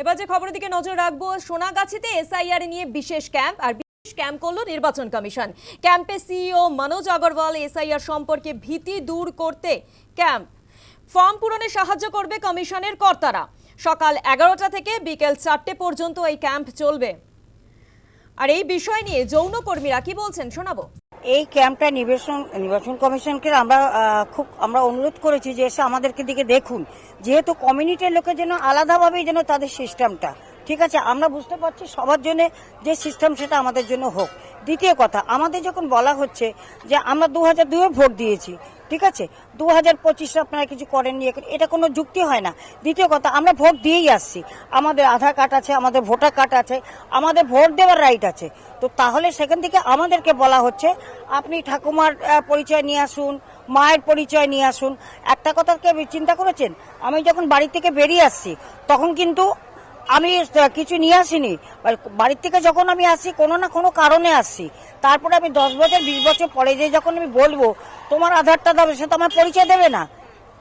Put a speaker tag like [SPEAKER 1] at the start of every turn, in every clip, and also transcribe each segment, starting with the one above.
[SPEAKER 1] এবার যে খবরের দিকে নজর রাখব, সোনাগাছিতে এসআইআর নিয়ে বিশেষ ক্যাম্প, আর বিশেষ ক্যাম্প করল নির্বাচন কমিশন। ক্যাম্পে সিইও মনোজ আগরওয়াল এসআইআর সম্পর্কে ভীতি দূর করতে ক্যাম্প। ফর্ম পূরণে সাহায্য করবে কমিশনের কর্তারা। সকাল এগারোটা থেকে বিকেল চারটে পর্যন্ত এই ক্যাম্প চলবে। আর এই বিষয় নিয়ে যৌনকর্মীরা কি বলছেন শোনাবো?
[SPEAKER 2] এই ক্যাম্পটা নির্বাচন নির্বাচন কমিশনকে আমরা খুব, আমরা অনুরোধ করেছি যে এসে আমাদেরকে দিকে দেখুন। যেহেতু কমিউনিটির লোকের জন্য আলাদাভাবেই যেন তাদের সিস্টেমটা, ঠিক আছে? আমরা বুঝতে পারছি সবার জন্য যে সিস্টেম সেটা আমাদের জন্য হোক। দ্বিতীয় কথা, আমাদের যখন বলা হচ্ছে যে আমরা দু হাজার ভোট দিয়েছি ঠিক আছে? দু হাজার পঁচিশে আপনারা কিছু করেননি করেন- এটা কোনো যুক্তি হয় না। দ্বিতীয় কথা, আমরা ভোট দিয়েই আসছি। আমাদের আধার কার্ড আছে, আমাদের ভোটার কার্ড আছে, আমাদের ভোট দেওয়ার রাইট আছে। তো তাহলে সেখান থেকে আমাদেরকে বলা হচ্ছে, আপনি ঠাকুমার পরিচয় নিয়ে আসুন, মায়ের পরিচয় নিয়ে আসুন। একটা কথা কি চিন্তা করেছেন? আমি যখন বাড়ি থেকে বেরিয়ে আসছি, তখন কিন্তু আমি কিছু নিয়ে আসিনি। বাড়ির থেকে যখন আমি আসি, কোনো না কোনো কারণে আসছি তারপরে আমি দশ বছর, বিশ বছর পরে যে যখন আমি বলব, তোমার আধারটা দেবে সে তো আমার পরিচয় দেবে না।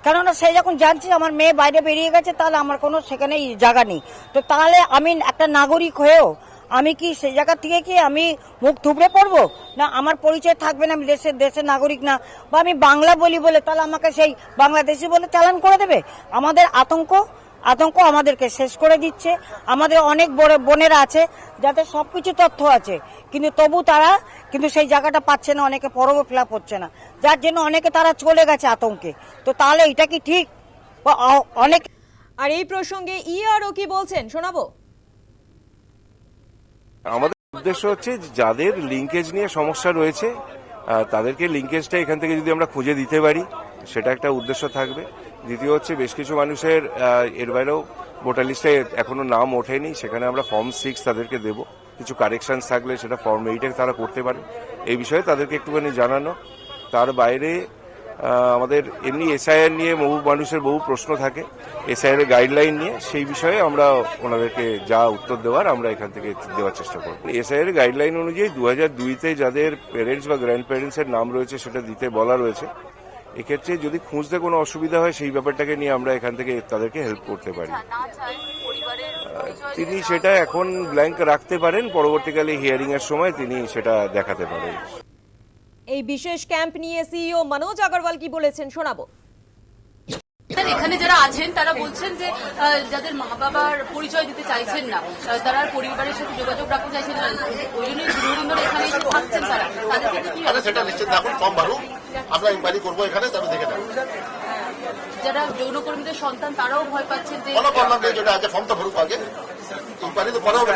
[SPEAKER 2] কেননা সে যখন জানছি আমার মেয়ে বাইরে বেরিয়ে গেছে, তাহলে আমার কোনো সেখানে জায়গা নেই। তো তাহলে আমি একটা নাগরিক হয়েও, আমি কি সেই জায়গা থেকে কি আমি মুখ থুবড়ে পড়ব? না, আমার পরিচয় থাকবে না, আমি দেশের দেশের নাগরিক না। বা আমি বাংলা বলি বলে, তাহলে আমাকে সেই বাংলাদেশি বলে চালান করে দেবে? আমাদের আতঙ্ক আতঙ্ক আমাদেরকে শেষ করে দিচ্ছে। আমাদের অনেক বড় বোনেরা আছে যাদের সবকিছু তথ্য আছে। কিন্তু তবু তারা কিন্তু সেই জায়গাটা পাচ্ছে না অনেকে ফর্ম ফিল আপ হচ্ছে না। যার জন্য অনেকে তারা চলে গেছে আতঙ্কে। তো তাহলে এটা কি ঠিক? বা অ- অনেক
[SPEAKER 1] আর এই প্রসঙ্গে ইআরও কি বলছেন? শোনাবো।
[SPEAKER 3] আমাদের উদ্দেশ্য হচ্ছে যাদের লিঙ্কেজ নিয়ে সমস্যা রয়েছে তাদেরকে লিঙ্কেজটা এখান থেকে যদি আমরা খুঁজে দিতে পারি, সেটা একটা উদ্দেশ্য থাকবে। দ্বিতীয় হচ্ছে, বেশ কিছু মানুষের এর বাইরেও ভোটার লিস্টে এখনও নাম ওঠেনি, সেখানে আমরা ফর্ম সিক্স তাদেরকে দেব। কিছু কারেকশন থাকলে সেটা ফর্ম এইটে তারা করতে পারে। এই বিষয়ে তাদেরকে একটুখানি জানানো। তার বাইরে আমাদের এমনি এসআইআর নিয়ে বহু মানুষের বহু প্রশ্ন থাকে। এসআইআর এর গাইডলাইন নিয়ে সেই বিষয়ে আমরা ওনাদেরকে যা উত্তর দেওয়ার আমরা এখান থেকে দেওয়ার চেষ্টা করব। এসআইআর এর গাইডলাইন অনুযায়ী দু হাজার দুইতে যাদের প্যারেন্টস বা গ্র্যান্ড প্যারেন্টস এর নাম রয়েছে সেটা দিতে বলা রয়েছে এক্ষেত্রে যদি খুঁজতে কোনো অসুবিধা হয় সেই ব্যাপারটাকে নিয়ে আমরা এখান থেকে তাদেরকে হেল্প করতে পারি। তিনি সেটা এখন ব্ল্যাঙ্ক রাখতে পারেন পরবর্তীকালে হিয়ারিং এর সময় তিনি সেটা দেখাতে পারেন।
[SPEAKER 1] এই বিশেষ ক্যাম্প নিয়ে সিইও মনোজ আগরওয়াল কি বলেছেন শোনাবো।
[SPEAKER 4] এখানে যারা আছেন তারা বলছেন যে যাদের মা বাবার পরিচয় দিতে চাইছেন না তারা পরিবারের সাথে যোগাযোগ রাখতে চাইছেন না। ওই জন্যই দীর্ঘদিন ধরে এখানে এসে থাকছেন তারা। তাদের ক্ষেত্রে কি
[SPEAKER 5] সেটা নিশ্চিত থাকুন ফর্ম ভরুন আমরা ইনকোয়ারি করব এখানে তাহলে দেখে নেব।
[SPEAKER 4] যারা যৌনকর্মীদের সন্তান তারাও ভয় পাচ্ছেন যে
[SPEAKER 5] কোনো প্রবলেম যেটা আছে ফর্ম তো ভরুক আগে। ইনকোয়ারি তো পরে হবে